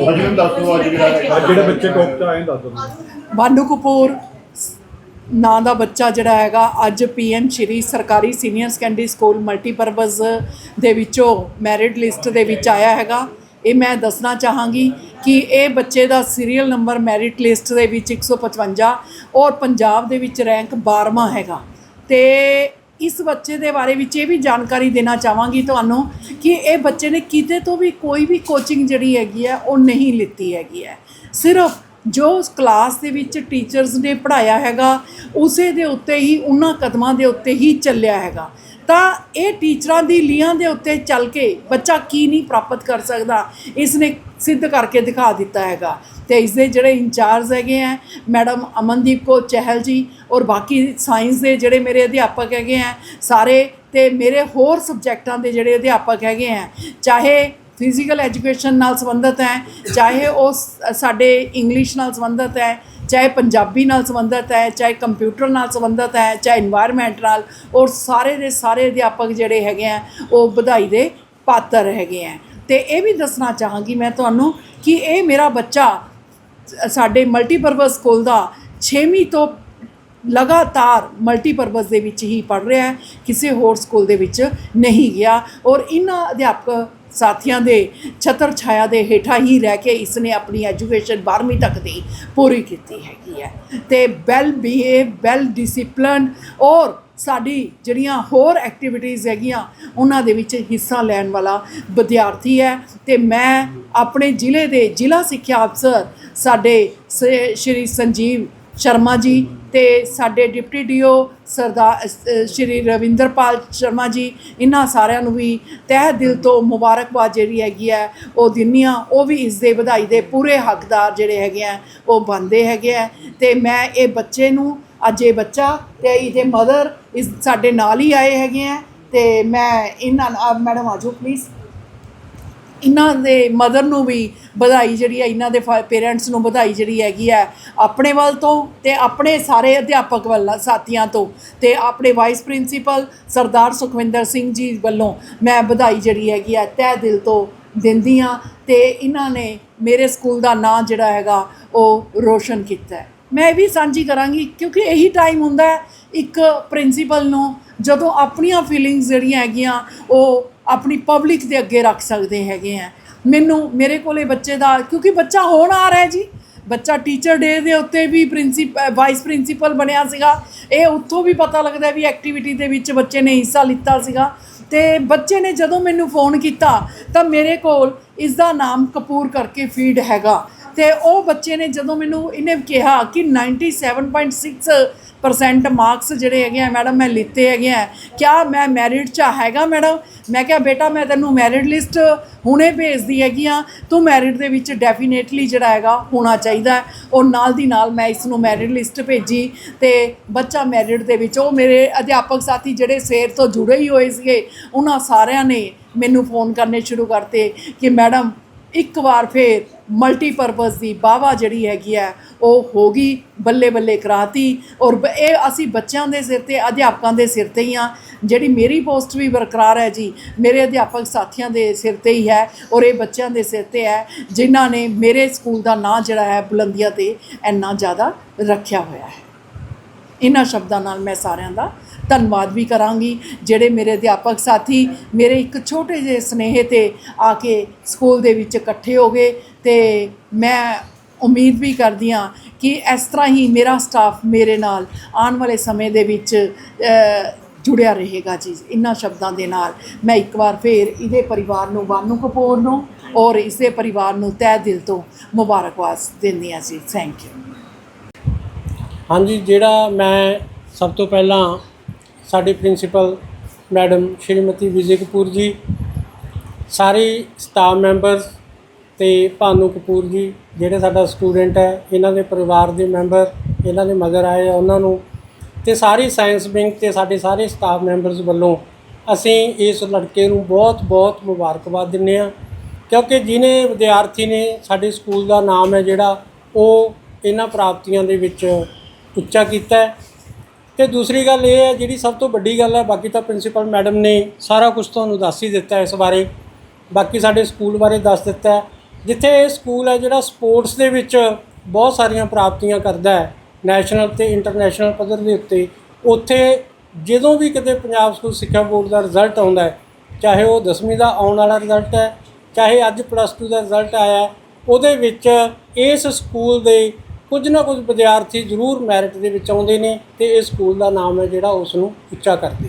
ਵਜਨ ਦੱਸ ਦਿਓ ਅੱਜ ਜਿਹੜਾ ਹੈਗਾ। ਅੱਜ ਜਿਹੜੇ ਬੱਚੇ ਟੌਪ 'ਚ ਆਏ ਦੱਸ ਦਿਓ ਬਾਨੂ ਕਪੂਰ ਨਾਂ ਦਾ ਬੱਚਾ ਜਿਹੜਾ ਹੈਗਾ ਅੱਜ ਪੀਐਮ ਸ਼੍ਰੀ ਸਰਕਾਰੀ ਸੀਨੀਅਰ ਸੈਕੰਡਰੀ ਸਕੂਲ ਮਲਟੀਪਰਪਸ ਦੇ ਵਿੱਚੋਂ ਮੈਰਿਟ ਲਿਸਟ ਦੇ ਵਿੱਚ ਆਇਆ ਹੈਗਾ ਇਹ ਮੈਂ ਦੱਸਣਾ ਚਾਹਾਂਗੀ ਕਿ ਇਹ ਬੱਚੇ ਦਾ ਸੀਰੀਅਲ ਨੰਬਰ ਮੈਰਿਟ ਲਿਸਟ ਦੇ ਵਿੱਚ 155 ਔਰ ਪੰਜਾਬ ਦੇ ਵਿੱਚ ਰੈਂਕ 12ਵਾਂ ਹੈਗਾ ਤੇ ਇਸ ਬੱਚੇ ਦੇ ਬਾਰੇ ਵਿੱਚ ਇਹ ਵੀ ਜਾਣਕਾਰੀ ਦੇਣਾ ਚਾਹਾਂਗੀ ਤੁਹਾਨੂੰ ਕਿ ਇਹ ਬੱਚੇ ਨੇ ਕਿਤੇ ਤੋਂ ਵੀ ਕੋਈ ਵੀ ਕੋਚਿੰਗ ਜਿਹੜੀ ਹੈਗੀ ਹੈ, ਉਹ ਨਹੀਂ ਲਿੱਤੀ ਹੈਗੀ ਹੈ। ਸਿਰਫ ਜੋ ਕਲਾਸ ਦੇ ਵਿੱਚ ਟੀਚਰਸ ਨੇ ਪੜਾਇਆ ਹੈਗਾ, ਉਸੇ ਦੇ ਉੱਤੇ ਹੀ, ਉਹਨਾਂ ਕਦਮਾਂ ਦੇ ਉੱਤੇ ਹੀ ਚੱਲਿਆ ਹੈਗਾ। ਤਾਂ ਇਹ ਟੀਚਰਾਂ ਦੀ ਲੀਹਾਂ ਦੇ ਉੱਤੇ ਚੱਲ ਕੇ ਬੱਚਾ ਕੀ ਨਹੀਂ ਪ੍ਰਾਪਤ ਕਰ ਸਕਦਾ ਇਸ ਨੇ ਸਿੱਧ ਕਰਕੇ ਦਿਖਾ ਦਿੱਤਾ ਹੈਗਾ। ਤੇ ਇਸ ਦੇ ਜਿਹੜੇ ਇੰਚਾਰਜ ਹੈਗੇ ਆ, ਮੈਡਮ ਅਮਨਦੀਪ ਕੋ ਚਹਿਲ ਜੀ, ਔਰ ਬਾਕੀ ਸਾਇੰਸ ਦੇ ਜਿਹੜੇ ਮੇਰੇ ਅਧਿਆਪਕ ਹੈਗੇ ਆ, ਸਾਰੇ ਤੇ ਮੇਰੇ ਹੋਰ ਸਬਜੈਕਟਾਂ ਦੇ ਜਿਹੜੇ ਅਧਿਆਪਕ ਹੈਗੇ ਆ, ਚਾਹੇ ਫਿਜ਼ੀਕਲ ਐਜੂਕੇਸ਼ਨ ਨਾਲ ਸੰਬੰਧਿਤ ਹੈ, ਚਾਹੇ ਉਹ ਸਾਡੇ ਇੰਗਲਿਸ਼ ਨਾਲ ਸੰਬੰਧਿਤ ਹੈ, ਚਾਹੇ ਪੰਜਾਬੀ ਨਾਲ ਸੰਬੰਧਿਤ ਹੈ, ਚਾਹੇ ਕੰਪਿਊਟਰ ਨਾਲ ਸੰਬੰਧਿਤ ਹੈ, ਚਾਹੇ এনवायरमेंट ਨਾਲ, ਔਰ ਸਾਰੇ ਦੇ ਸਾਰੇ ਅਧਿਆਪਕ ਜਿਹੜੇ ਹੈਗੇ ਆ, ਉਹ ਵਧਾਈ ਦੇ ਪਾਤਰ ਹੈਗੇ ਆ। ਤੇ ਇਹ ਵੀ ਦੱਸਣਾ ਚਾਹਾਂਗੀ ਮੈਂ ਤੁਹਾਨੂੰ ਕਿ ਇਹ ਮੇਰਾ ਬੱਚਾ ਸਾਡੇ ਮਲਟੀਪਰਪਸ ਸਕੂਲ ਦਾ 6ਵੀਂ ਤੋਂ ਲਗਾਤਾਰ ਮਲਟੀਪਰਪਸ ਦੇ ਵਿੱਚ ਹੀ ਪੜ ਰਿਹਾ ਹੈ, ਕਿਸੇ ਹੋਰ ਸਕੂਲ ਦੇ ਵਿੱਚ ਨਹੀਂ ਗਿਆ, ਔਰ ਇਹਨਾਂ ਅਧਿਆਪਕ ਸਾਥੀਆਂ ਦੇ ਛਤਰ ਛਾਇਆ ਦੇ ਹੇਠਾਂ ਹੀ ਰਹਿ ਕੇ ਇਸਨੇ ਆਪਣੀ ਐਜੂਕੇਸ਼ਨ 12ਵੀਂ ਤੱਕ ਦੀ ਪੂਰੀ ਕੀਤੀ ਹੈਗੀ ਹੈ। ਤੇ ਵੈਲ ਬਿਹੇਵ ਵੈਲ ਡਿਸਪਲਨ ਔਰ ਸਾਡੀ ਜਿਹੜੀਆਂ ਹੋਰ ਐਕਟੀਵਿਟੀਜ਼ ਹੈਗੀਆਂ, ਉਹਨਾਂ ਦੇ ਵਿੱਚ ਹਿੱਸਾ ਲੈਣ ਵਾਲਾ ਵਿਦਿਆਰਥੀ ਹੈ। ਤੇ ਮੈਂ ਆਪਣੇ ਜ਼ਿਲ੍ਹੇ ਦੇ ਜ਼ਿਲ੍ਹਾ ਸਿੱਖਿਆ ਅਫਸਰ ਸਾਡੇ ਸ- ਸ਼੍ਰੀ ਸੰਜੀਵ ਸ਼ਰਮਾ ਜੀ ਤੇ ਸਾਡੇ ਡਿਪਟੀ ਡੀਓ ਸਰਦਾਰ ਸ਼੍ਰੀ ਰਵਿੰਦਰਪਾਲ ਸ਼ਰਮਾ ਜੀ, ਇਹਨਾਂ ਸਾਰਿਆਂ ਨੂੰ ਵੀ ਤਹਿ ਦਿਲ ਤੋਂ ਮੁਬਾਰਕਬਾਦ ਜਿਹੜੀ ਹੈਗੀ ਹੈ, ਉਹ ਦਿੰਨੀਆਂ। ਉਹ ਵੀ ਇਸ ਦੇ ਵਧਾਈ ਦੇ ਪੂਰੇ ਹੱਕਦਾਰ ਜਿਹੜੇ ਹੈਗੇ ਆ, ਉਹ ਬਣਦੇ ਹੈਗੇ ਆ। ਤੇ ਮੈਂ ਇਹ ਬੱਚੇ ਨੂੰ, ਅੱਜ ਇਹ ਬੱਚਾ ਤੇ ਇਹਦੇ ਮਦਰ ਇਸ ਸਾਡੇ ਨਾਲ ਹੀ ਆਏ ਹੈਗੇ ਆ। ਤੇ ਮੈਂ ਇਹਨਾਂ ਨਾਲ- ਮੈਡਮ ਆਜੋ ਪਲੀਜ਼ ਇਹਨਾਂ ਦੇ ਮਦਰ ਨੂੰ ਵੀ ਵਧਾਈ ਜਿਹੜੀ ਹੈ, ਇਹਨਾਂ ਦੇ ਪੇਰੈਂਟਸ ਨੂੰ ਵਧਾਈ ਜਿਹੜੀ ਹੈਗੀ ਹੈ, ਆਪਣੇ ਵੱਲ ਤੋਂ ਤੇ ਆਪਣੇ ਸਾਰੇ ਅਧਿਆਪਕ ਵੱਲ, ਸਾਥੀਆਂ ਤੋਂ ਤੇ ਆਪਣੇ ਵਾਈਸ ਪ੍ਰਿੰਸੀਪਲ ਸਰਦਾਰ ਸੁਖਵਿੰਦਰ ਸਿੰਘ ਜੀ ਵੱਲੋਂ ਮੈਂ ਵਧਾਈ ਜਿਹੜੀ ਹੈਗੀ ਹੈ, ਤਹਿ ਦਿਲ ਤੋਂ ਦਿੰਦੀ ਹਾਂ ਤੇ ਇਹਨਾਂ ਨੇ ਮੇਰੇ ਸਕੂਲ ਦਾ ਨਾਂ ਜਿਹੜਾ ਹੈਗਾ, ਉਹ ਰੋਸ਼ਨ ਕੀਤਾ ਹੈ। ਮੈਂ ਇਹ ਵੀ ਸਾਂਝੀ ਕਰਾਂਗੀ ਕਿਉਂਕਿ ਇਹੀ ਟਾਈਮ ਹੁੰਦਾ ਹੈ, ਇੱਕ ਪ੍ਰਿੰਸੀਪਲ ਨੂੰ ਜਦੋਂ ਆਪਣੀਆਂ ਫੀਲਿੰਗਸ ਜਿਹੜੀਆਂ ਹੈਗੀਆਂ, ਉਹ ਆਪਣੀ ਪਬਲਿਕ ਦੇ ਅੱਗੇ ਰੱਖ ਸਕਦੇ ਹੈਗੇ ਆ। ਮੈਨੂੰ, ਮੇਰੇ ਕੋਲੇ ਬੱਚੇ ਦਾ, ਕਿਉਂਕਿ ਬੱਚਾ ਹੋਣ ਆ ਰਿਹਾ ਜੀ। ਬੱਚਾ ਟੀਚਰ ਡੇ ਦੇ ਉੱਤੇ ਵੀ ਪ੍ਰਿੰਸੀਪ ਵਾਈਸ ਪ੍ਰਿੰਸੀਪਲ ਬਣਿਆ ਸੀਗਾ। ਇਹ ਉੱਥੋਂ ਵੀ ਪਤਾ ਲੱਗਦਾ ਵੀ ਐਕਟੀਵਿਟੀ ਦੇ ਵਿੱਚ ਬੱਚੇ ਨੇ ਹਿੱਸਾ ਲਿੱਤਾ ਸੀਗਾ। ਤੇ ਬੱਚੇ ਨੇ ਜਦੋਂ ਮੈਨੂੰ ਫੋਨ ਕੀਤਾ, ਤਾਂ ਮੇਰੇ ਕੋਲ ਇਸ ਦਾ ਨਾਮ ਕਪੂਰ ਕਰਕੇ ਫੀਡ ਹੈਗਾ। ਤੇ ਉਹ ਬੱਚੇ ਨੇ ਜਦੋਂ ਮੈਨੂੰ ਇਹਨੇ ਕਿਹਾ ਕਿ 97.6% ਮਾਰਕਸ ਜਿਹੜੇ ਹੈਗੇ ਆ ਮੈਡਮ ਮੈਂ ਲਿੱਤੇ ਹੈਗੇ ਆ। ਕਿਆ ਮੈਂ ਮੈਰਿਟ ਚ ਹੈਗਾ ਮੈਡਮ ਮੈਂ ਕਿਹਾ, ਬੇਟਾ, ਮੈਂ ਤੈਨੂੰ ਮੈਰਿਟ ਲਿਸਟ ਹੁਣੇ ਭੇਜਦੀ ਹੈਗੀ ਆ। ਤੂੰ ਮੈਰਿਟ ਦੇ ਵਿੱਚ ਡੈਫੀਨੇਟਲੀ ਜਿਹੜਾ ਹੈਗਾ, ਹੋਣਾ ਚਾਹੀਦਾ ਉਹ ਨਾਲ ਦੀ ਨਾਲ ਮੈਂ ਇਸ ਨੂੰ ਮੈਰਿਟ ਲਿਸਟ ਭੇਜੀ ਤੇ ਬੱਚਾ ਮੈਰਿਟ ਦੇ ਵਿੱਚ, ਉਹ ਮੇਰੇ ਅਧਿਆਪਕ ਸਾਥੀ ਜਿਹੜੇ ਸੇਰ ਤੋਂ ਜੁੜੇ ਹੀ ਹੋਏ ਸੀਗੇ, ਉਹਨਾਂ ਸਾਰਿਆਂ ਨੇ ਮੈਨੂੰ ਫੋਨ ਕਰਨੇ ਸ਼ੁਰੂ ਕਰਤੇ ਕਿ ਮੈਡਮ ਇੱਕ ਵਾਰ ਫੇਰ ਮਲਟੀਪਰਪਸ ਦੀ ਬਾਵਾ ਜਿਹੜੀ ਹੈਗੀ ਹੈ, ਉਹ ਹੋ ਗਈ, ਬੱਲੇ ਬੱਲੇ ਕਰਾਤੀ। ਔਰ ਬ- ਇਹ ਅਸੀਂ ਬੱਚਿਆਂ ਦੇ ਸਿਰ ਤੇ, ਅਧਿਆਪਕਾਂ ਦੇ ਸਿਰ ਤੇ ਹੀ ਆ ਜਿਹੜੀ ਮੇਰੀ ਪੋਸਟ ਵੀ ਬਰਕਰਾਰ ਹੈ ਜੀ, ਮੇਰੇ ਅਧਿਆਪਕ ਸਾਥੀਆਂ ਦੇ ਸਿਰ ਤੇ ਹੀ ਹੈ ਔਰ ਇਹ ਬੱਚਿਆਂ ਦੇ ਸਿਰ ਤੇ ਹੈ, ਜਿਨ੍ਹਾਂ ਨੇ ਮੇਰੇ ਸਕੂਲ ਦਾ ਨਾਂ ਜਿਹੜਾ ਹੈ ਬੁਲੰਦੀਆਂ ਤੇ ਇੰਨਾ ਜ਼ਿਆਦਾ ਰੱਖਿਆ ਹੋਇਆ ਹੈ। ਇਹਨਾਂ ਸ਼ਬਦਾਂ ਨਾਲ ਮੈਂ ਸਾਰਿਆਂ ਦਾ ਧੰਨਵਾਦ ਵੀ ਕਰਾਂਗੀ। ਜਿਹੜੇ ਮੇਰੇ ਅਧਿਆਪਕ ਸਾਥੀ ਮੇਰੇ ਇੱਕ ਛੋਟੇ ਜਿਹੇ ਸਨੇਹ ਤੇ ਆ ਕੇ ਸਕੂਲ ਦੇ ਵਿੱਚ ਇਕੱਠੇ ਹੋ ਗਏ ਤੇ ਮੈਂ ਉਮੀਦ ਵੀ ਕਰਦੀ ਹਾਂ ਕਿ ਇਸ ਤਰ੍ਹਾਂ ਹੀ ਮੇਰਾ ਸਟਾਫ ਮੇਰੇ ਨਾਲ ਆਉਣ ਵਾਲੇ ਸਮੇਂ ਦੇ ਵਿੱਚ ਜੁੜਿਆ ਰਹੇਗਾ ਜੀ ਇਹਨਾਂ ਸ਼ਬਦਾਂ ਦੇ ਨਾਲ। ਮੈਂ ਇੱਕ ਵਾਰ ਫੇਰ ਇਹਦੇ ਪਰਿਵਾਰ ਨੂੰ ਬਾਨੂ ਕਪੂਰ ਨੂੰ ਔਰ ਇਸਦੇ ਪਰਿਵਾਰ ਨੂੰ ਤਹਿ ਦਿਲ ਤੋਂ ਮੁਬਾਰਕਬਾਦ ਦਿੰਦੀ ਹਾਂ ਜੀ। ਥੈਂਕ ਯੂ ਹਾਂਜੀ, ਜਿਹੜਾ ਮੈਂ ਸਭ ਤੋਂ ਪਹਿਲਾਂ ਸਾਡੇ ਪ੍ਰਿੰਸੀਪਲ ਮੈਡਮ ਸ਼੍ਰੀਮਤੀ ਵਿਜੇ ਕਪੂਰ ਜੀ, ਸਾਰੇ ਸਟਾਫ ਮੈਂਬਰਸ ਤੇ ਭਾਨੂ ਕਪੂਰ ਜੀ, ਜਿਹੜੇ ਸਾਡਾ ਸਟੂਡੈਂਟ ਹੈ, ਇਹਨਾਂ ਦੇ ਪਰਿਵਾਰ ਦੇ ਮੈਂਬਰ ਇਹਨਾਂ ਦੇ ਮਦਰ ਆਏ ਆ ਉਹਨਾਂ ਨੂੰ ਤੇ ਸਾਰੀ ਸਾਇੰਸ ਵਿੰਗ ਤੇ ਸਾਡੇ ਸਾਰੇ ਸਟਾਫ ਮੈਂਬਰਸ ਵੱਲੋਂ ਅਸੀਂ ਇਸ ਲੜਕੇ ਨੂੰ ਬਹੁਤ ਬਹੁਤ ਮੁਬਾਰਕਬਾਦ ਦਿੰਦੇ ਹਾਂ ਕਿਉਂਕਿ ਜਿਨੇ ਵਿਦਿਆਰਥੀ ਨੇ ਸਾਡੇ ਸਕੂਲ ਦਾ ਨਾਮ ਹੈ ਜਿਹੜਾ, ਉਹ ਇਹਨਾਂ ਪ੍ਰਾਪਤੀਆਂ ਦੇ ਵਿੱਚ ਉੱਚਾ ਕੀਤਾ ਹੈ। ਤੇ ਦੂਸਰੀ ਗੱਲ ਇਹ ਹੈ, ਜਿਹੜੀ ਸਭ ਤੋਂ ਵੱਡੀ ਗੱਲ ਹੈ, ਬਾਕੀ ਤਾਂ ਪ੍ਰਿੰਸੀਪਲ ਮੈਡਮ ਨੇ ਸਾਰਾ ਕੁਝ ਤੁਹਾਨੂੰ ਦੱਸ ਹੀ ਦਿੱਤਾ ਇਸ ਬਾਰੇ। ਬਾਕੀ ਸਾਡੇ ਸਕੂਲ ਬਾਰੇ ਦੱਸ ਦਿੱਤਾ ਹੈ, ਜਿੱਥੇ ਇਹ ਸਕੂਲ ਹੈ ਜਿਹੜਾ ਸਪੋਰਟਸ ਦੇ ਵਿੱਚ ਬਹੁਤ ਸਾਰੀਆਂ ਪ੍ਰਾਪਤੀਆਂ ਕਰਦਾ ਹੈ, ਨੈਸ਼ਨਲ ਤੇ ਇੰਟਰਨੈਸ਼ਨਲ ਪੱਧਰ ਦੇ ਉੱਤੇ। ਉੱਥੇ ਜਦੋਂ ਵੀ ਕਿਤੇ ਪੰਜਾਬ ਸਕੂਲ ਸਿੱਖਿਆ ਬੋਰਡ ਦਾ ਰਿਜ਼ਲਟ ਆਉਂਦਾ ਹੈ, ਚਾਹੇ ਉਹ 10ਵੀਂ ਦਾ ਆਉਣ ਵਾਲਾ ਰਿਜ਼ਲਟ ਹੈ, ਚਾਹੇ ਅੱਜ ਪਲੱਸ 2 ਦਾ ਰਿਜ਼ਲਟ ਆਇਆ ਉਹਦੇ ਵਿੱਚ ਇਸ ਸਕੂਲ ਦੇ ਕੁਝ ਨਾ ਕੁਝ ਵਿਦਿਆਰਥੀ ਜ਼ਰੂਰ ਮੈਰਿਟ ਦੇ ਵਿੱਚ ਆਉਂਦੇ ਨੇ ਤੇ ਇਹ ਸਕੂਲ ਦਾ ਨਾਮ ਹੈ ਜਿਹੜਾ ਉਸ ਨੂੰ ਉੱਚਾ ਕਰਦੇ।